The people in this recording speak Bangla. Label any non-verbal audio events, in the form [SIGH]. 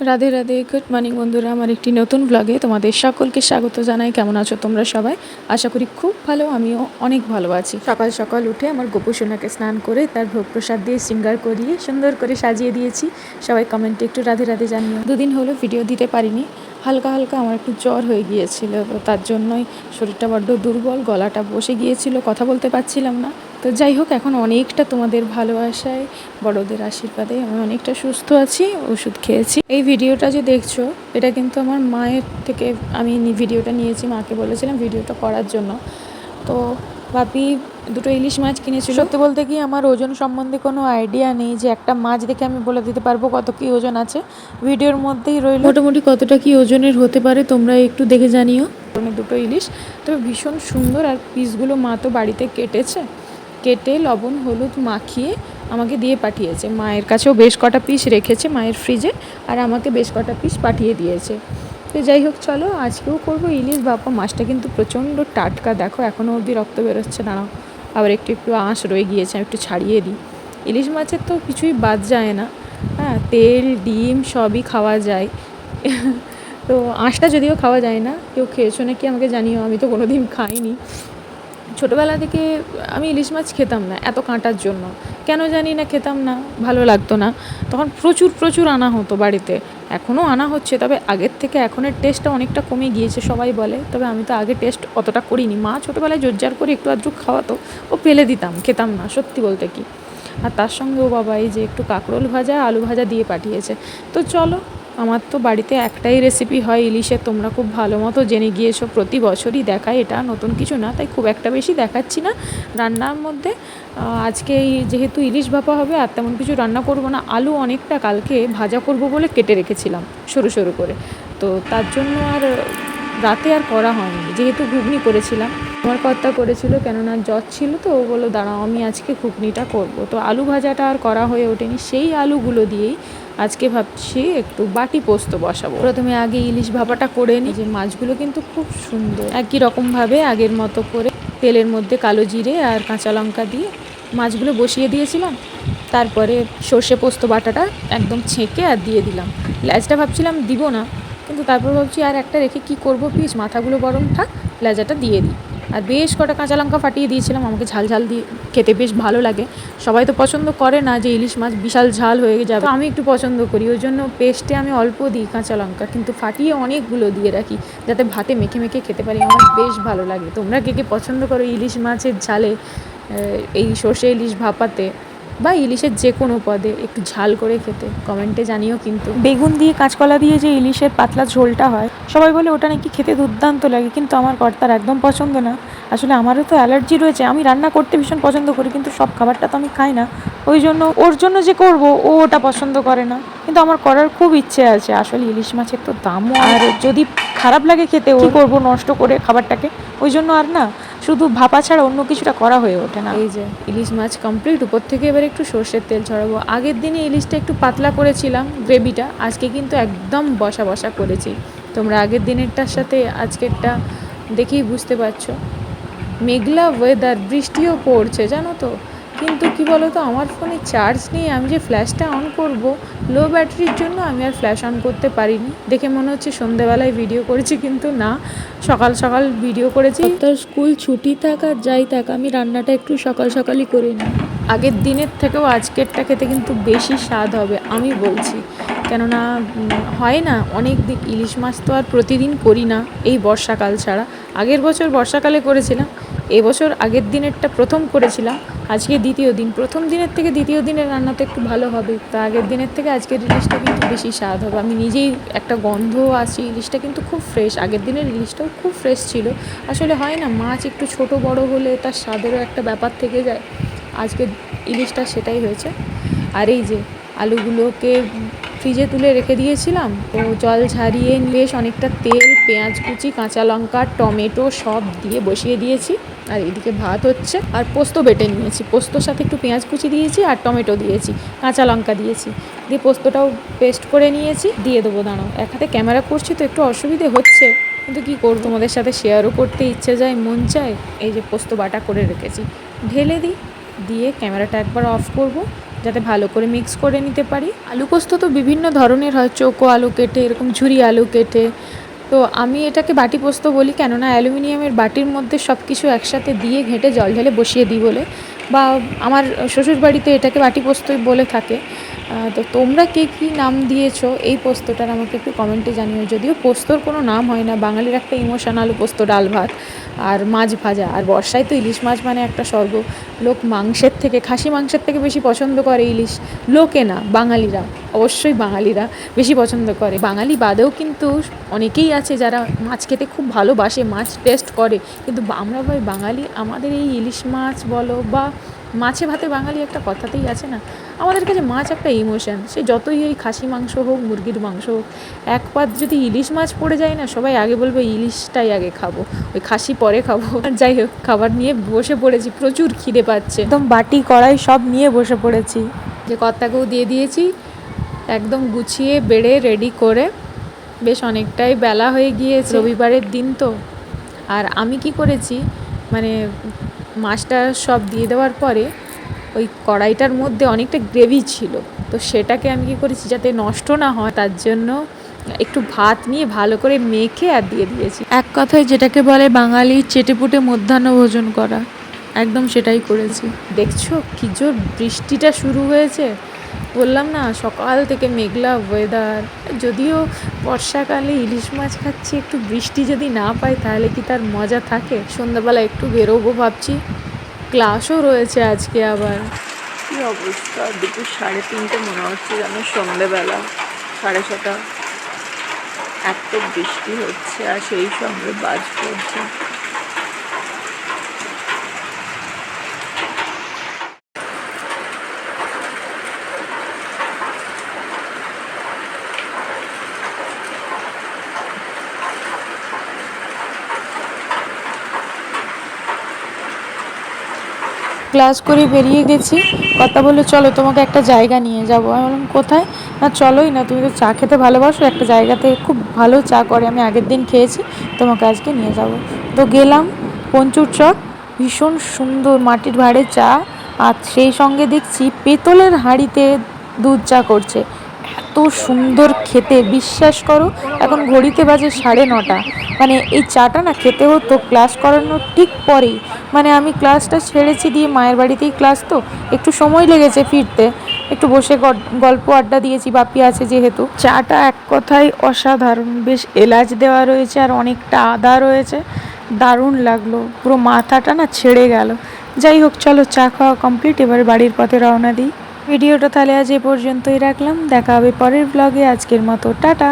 রাধে রাধে গুড মর্নিং বন্ধুরা। আমার একটি নতুন ব্লগে তোমাদের সকলকে স্বাগত জানাই। কেমন আছো তোমরা সবাই? আশা করি খুব ভালো, আমিও অনেক ভালো আছি। সকাল সকাল উঠে আমার গোপুসোনাকে স্নান করে তার ভোগ প্রসাদ দিয়ে শৃঙ্গার করিয়ে সুন্দর করে সাজিয়ে দিয়েছি। সবাই কমেন্টে একটু রাধে রাধে জানিও। দুদিন হলো ভিডিও দিতে পারিনি। হালকা হালকা আমার একটু জ্বর হয়ে গিয়েছিল, তো তার জন্যই শরীরটা বড্ড দুর্বল, গলাটা বসে গিয়েছিল, কথা বলতে পারছিলাম না। তো যাই হোক এখন অনেকটা তোমাদের ভালোবাসায় বড়দের আশীর্বাদে আমি অনেকটা সুস্থ আছি ওষুধ খেয়েছি। এই ভিডিওটা যে দেখছ এটা কিন্তু আমার মায়ের থেকে আমি ভিডিওটা নিয়েছি মাকে বলেছিলাম ভিডিওটা করার জন্য। তো বাপি দুটো ইলিশ মাছ কিনেছিল। সত্যি বলতে কি আমার ওজন সম্বন্ধে কোনো আইডিয়া নেই যে একটা মাছ দেখে আমি বলে দিতে পারব কত কি ওজন আছে। ভিডিওর মধ্যেই রইল। মোটামুটি কতটা কি ওজনের হতে পারে তোমরা একটু দেখে জানিও। দুটো ইলিশ তবে ভীষণ সুন্দর আর পিসগুলো মা তো বাড়িতে কেটেছে। কেটে লবণ, হলুদ মাখিয়ে আমাকে দিয়ে পাঠিয়েছে। মায়ের কাছেও বেশ কটা পিস রেখেছে মায়ের ফ্রিজে আর আমাকে বেশ কটা পিস পাঠিয়ে দিয়েছে। তো যাই হোক, চলো আজকেও করব। ইলিশ বাবা মাছটা কিন্তু প্রচণ্ড টাটকা, দেখো এখনও অবধি রক্ত বেরোচ্ছে। দাঁড়াও, আবার একটু একটু আঁশ রয়ে গিয়েছে, আমি একটু ছাড়িয়ে দিই। ইলিশ মাছের তো কিছুই বাদ যায় না। হ্যাঁ তেল, ডিম সবই খাওয়া যায়। [LAUGHS] তো আঁশটা যদিও খাওয়া যায় না, কেউ খেয়েছো নাকি আমাকে জানিও, আমি তো কোনোদিন খাইনি। ছোটোবেলা থেকে আমি ইলিশ মাছ খেতাম না এত কাঁটার জন্য। কেন জানি না খেতাম না, ভালো লাগতো না। তখন প্রচুর প্রচুর আনা হতো বাড়িতে। এখনও আনা হচ্ছে, তবে আগের থেকে এখনের টেস্টটা অনেকটা কমে গিয়েছে, সবাই বলে। তবে আমি তো আগে টেস্ট অতটা করিনি। মা ছোটোবেলায় জোরজার করে একটু আধটু খাওয়াতো, ও ফেলে দিতাম, খেতাম না, সত্যি বলতে কি। আর তার সঙ্গে ও বাবা এই যে একটু কাঁকরোল ভাজা, আলু ভাজা দিয়ে পাঠিয়েছে। তো চলো আমার তো বাড়িতে একটাই রেসিপি হয় ইলিশের, তোমরা খুব ভালো মতো জেনে গিয়েছো, প্রতি বছরই দেখায় এটা, নতুন কিছু না, তাই খুব একটা বেশি দেখাচ্ছি না। রান্নার মধ্যে আজকে এই যেহেতু ইলিশ ভাপা হবে, আর তেমন কিছু রান্না করব না, আলু অনেকটা কালকে ভাজা করব বলে কেটে রেখেছিলাম, সরু সরু করে। তো তার জন্য আর রাতে আর করা হয়নি, যেহেতু ঘুগনি করেছিলাম। আমার কর্তা করেছিল, কেননা জ্বর ছিল তো, ও বলল, দাঁড়াও, আমি আজকে ঘুগনিটা করব। তো আলু ভাজাটা আর করা হয়ে ওঠেনি, সেই আলুগুলো দিয়েই আজকে ভাবছি একটু বাটি পোস্ত বসাবো। প্রথমে আগে ইলিশ ভাপাটা করে নিই। যে মাছগুলো কিন্তু খুব সুন্দর। একই রকমভাবে আগের মতো করে তেলের মধ্যে কালো জিরে আর কাঁচা লঙ্কা দিয়ে মাছগুলো বসিয়ে দিয়েছিলাম। তারপরে সর্ষে পোস্ত বাটাটা একদম ছেঁকে আর দিয়ে দিলাম। ল্যাজটা ভাবছিলাম দিব না কিন্তু তারপর ভাবছি আর একটা রেখে কি করব? পিস মাথাগুলো বরং থাক লেজাটা দিয়ে দিই। আর বেশ কটা কাঁচা লঙ্কা ফাটিয়ে দিয়েছিলাম, আমাকে ঝাল ঝাল দিয়ে খেতে বেশ ভালো লাগে। সবাই তো পছন্দ করে না যে ইলিশ মাছ বিশাল ঝাল হয়ে যাবে। আমি একটু পছন্দ করি, ওই জন্য পেস্টে আমি অল্প দিই কাঁচা লঙ্কা, কিন্তু ফাটিয়ে অনেকগুলো দিয়ে রাখি, যাতে ভাতে মেখে মেখে খেতে পারি, আমার বেশ ভালো লাগে। তোমরা কে কে পছন্দ করো ইলিশ মাছের ঝালে এই সর্ষে ইলিশ ভাপাতে? বা ইলিশের যে কোনো পদে একটু ঝাল করে খেতে, কমেন্টে জানিও কিন্তু। বেগুন দিয়ে কাঁচকলা দিয়ে যে ইলিশের পাতলা ঝোলটা হয়, সবাই বলে ওটা নাকি খেতে দুর্দান্ত লাগে, কিন্তু আমার কর্তার একদম পছন্দ না। আসলে আমারও তো অ্যালার্জি রয়েছে, আমি রান্না করতে ভীষণ পছন্দ করি, কিন্তু সব খাবারটা তো আমি খাই না। ওই জন্য, ওর জন্য যে করব, ও ওটা পছন্দ করে না। কিন্তু আমার করার খুব ইচ্ছে আছে, আসলে ইলিশ মাছের তো দামও আর যদি খারাপ লাগে খেতে, ও করব নষ্ট করে খাবারটাকে? ওই জন্য আর না শুধু ভাপা ছাড়া অন্য কিছুটা করা হয়ে ওঠে না। এই যে, ইলিশ মাছ কমপ্লিট উপর থেকে এবার একটু সর্ষের তেল ছড়াবো। আগের দিনে ইলিশটা একটু পাতলা করেছিলাম, গ্রেভিটা, আজকে কিন্তু একদম বসা বসা করেছি। তোমরা আগের দিনেরটার সাথে আজকেরটা দেখেই বুঝতে পারছ। মেঘলা ওয়েদার বৃষ্টিও পড়ছে, জানো তো? কিন্তু কি বলো তো আমার ফোনে চার্জ নেই আমি যে ফ্ল্যাশটা অন করব লো ব্যাটারির জন্য আমি আর ফ্ল্যাশ অন করতে পারিনি। দেখে মনে হচ্ছে সন্ধেবেলায় ভিডিও করেছি কিন্তু না সকাল সকাল ভিডিও করেছি। তার স্কুল ছুটি থাক যাই থাক আমি রান্নাটা একটু সকাল সকালই করে নিই। আগের দিনের থেকেও আজকেরটা খেতে কিন্তু বেশি স্বাদ হবে আমি বলছি। কেননা হয় না অনেক দিন ইলিশ মাছ তো আর প্রতিদিন করি না এই বর্ষাকাল ছাড়া। আগের বছর বর্ষাকালে করেছিলাম এবছর আগের দিনেরটা প্রথম করেছিলাম আজকে দ্বিতীয় দিন। প্রথম দিনের থেকে দ্বিতীয় দিনের রান্না তো একটু ভালো হবে। তা আগের দিনের থেকে আজকের ইলিশটা কিন্তু বেশি স্বাদ হবে। আমি নিজেই একটা গন্ধ আছি, ইলিশটা কিন্তু খুব ফ্রেশ আগের দিনের ইলিশটাও খুব ফ্রেশ ছিল। আসলে হয় না, মাছ একটু ছোট বড় হলে তার স্বাদেরও একটা ব্যাপার থেকে যায়। আজকে ইলিশটা সেটাই হয়েছে। আর এই যে আলুগুলোকে ফ্রিজে তুলে রেখে দিয়েছিলাম। তো জল ঝারিয়ে বেশ অনেকটা তেল, পেঁয়াজ কুচি, কাঁচা লঙ্কা, টমেটো সব দিয়ে বসিয়ে দিয়েছি। আর এদিকে ভাত হচ্ছে। আর পোস্ত বেটে নিয়েছি। পোস্তর সাথে একটু পেঁয়াজ কুচি দিয়েছি আর টমেটো দিয়েছি। কাঁচা লঙ্কা দিয়েছি। দিয়ে পোস্তটাও পেস্ট করে নিয়েছি। দিয়ে দেবো, দাঁড়াও। এক হাতে ক্যামেরা করছি তো একটু অসুবিধে হচ্ছে। কিন্তু কী করব? তোমাদের সাথে শেয়ারও করতে ইচ্ছে যায়, মন চায়। এই যে পোস্ত বাটা করে রেখেছি। ঢেলে দিই। দিয়ে ক্যামেরাটা একবার অফ করব। যাতে ভালো করে মিক্স করে নিতে পারি। আলু পোস্ত তো বিভিন্ন ধরনের হয়, চোকো আলু কেটে, এরকম ঝুরি আলু কেটে। তো আমি এটাকে বাটি পোস্ত বলি কেননা অ্যালুমিনিয়ামের বাটির মধ্যে সব কিছু একসাথে দিয়ে ঘেঁটে জল ঢেলে বসিয়ে দিই বলে। বা আমার শ্বশুর বাড়িতে এটাকে বাটি পোস্তই বলে থাকে। তো তোমরা কে কী নাম দিয়েছ? এই পোস্তটার আমাকে একটু কমেন্টে জানিও। যদিও পোস্তর কোনো নাম হয় না, বাঙালির একটা ইমোশন আলু পোস্ত, ডাল ভাত আর মাছ ভাজা। আর বর্ষায় তো ইলিশ মাছ মানে একটা স্বর্গ। লোক মাংসের থেকে, খাসি মাংসের থেকে বেশি পছন্দ করে ইলিশ। লোকে না, বাঙালিরা, অবশ্যই বাঙালিরা বেশি পছন্দ করে। বাঙালি বাদেও কিন্তু অনেকেই আছে যারা মাছ খেতে খুব ভালোবাসে, মাছ টেস্ট করে। কিন্তু আমরা ভাই বাঙালি, আমাদের এই ইলিশ মাছ বলো বা মাছে ভাতে বাঙালি একটা কথাতেই আছে না? আমাদের কাছে মাছ একটা ইমোশন সে যতই ওই খাসি মাংস হোক মুরগির মাংস হোক এক পাত যদি ইলিশ মাছ পড়ে যায় না সবাই আগে বলবে ইলিশটাই আগে খাব। ওই খাসি পরে খাব। আর যাই হোক খাবার নিয়ে বসে পড়েছি প্রচুর খিদে পাচ্ছে। একদম বাটি কড়াই সব নিয়ে বসে পড়েছি। যে কর্তাকেও দিয়ে দিয়েছি একদম গুছিয়ে বেড়ে রেডি করে। বেশ অনেকটাই বেলা হয়ে গিয়েছে। রবিবারের দিন তো। আর আমি কি করেছি মানে মাছটা সব দিয়ে দেওয়ার পরে ওই কড়াইটার মধ্যে অনেকটা গ্রেভি ছিল। তো সেটাকে আমি কী করেছি যাতে নষ্ট না হয় তার জন্য একটু ভাত নিয়ে ভালো করে মেখে আর দিয়ে দিয়েছি। এক কথায় যেটাকে বলে বাঙালি চেটেপুটে মধ্যাহ্ন ভোজন করা। একদম সেটাই করেছি। দেখছ কি জোর বৃষ্টিটা শুরু হয়েছে? বললাম না, সকাল থেকে মেঘলা ওয়েদার যদিও বর্ষাকালে ইলিশ মাছ খাচ্ছি, একটু বৃষ্টি যদি না পাই তাহলে কি তার মজা থাকে? সন্ধ্যাবেলা একটু বেরোবো ভাবছি। ক্লাসও রয়েছে আজকে আবার। কি অবস্থা? দুপুর সাড়ে তিনটে মনে হচ্ছে যেন সন্ধেবেলা সাড়ে ছটা। এত বৃষ্টি হচ্ছে আর সেই সঙ্গে বাজ পড়ছে। ক্লাস করে বেরিয়ে গেছি। কথা বলল, চলো তোমাকে একটা জায়গা নিয়ে যাব। আমি বললাম, কোথায়? না, চলোই না, তুমি তো চা খেতে ভালোবাসো, একটা জায়গাতে খুব ভালো চা করে, আমি আগের দিন খেয়েছি, তোমাকে আজকে নিয়ে যাব। তো গেলাম পঞ্চুর চক, ভীষণ সুন্দর মাটির ভাড়ে চা, আর সেই সঙ্গে দেখছি পেতলের হাঁড়িতে দুধ চা করছে। এত সুন্দর খেতে, বিশ্বাস করো, এখন ঘড়িতে বাজে সাড়ে নটা। মানে এই চাটা না খেতে হতো, ক্লাস করানোর ঠিক পরেই। মানে আমি ক্লাসটা ছেড়েছি দিয়ে মায়ের বাড়িতেই ক্লাস তো, একটু সময় লেগেছে ফিরতে। একটু বসে গল্প আড্ডা দিয়েছি, বাপি আছে যেহেতু। চাটা এক কথায় অসাধারণ, বেশ এলাচ দেওয়া রয়েছে আর অনেকটা আদা রয়েছে। দারুণ লাগল, পুরো মাথাটা না ছেড়ে গেল। যাই হোক, চলো চা খাওয়া কমপ্লিট এবার বাড়ির পথে রওনা দিই। ভিডিওটা তাহলে আজ এ পর্যন্তই রাখলাম। দেখা হবে পরের ব্লগে আজকের মতো টাটা।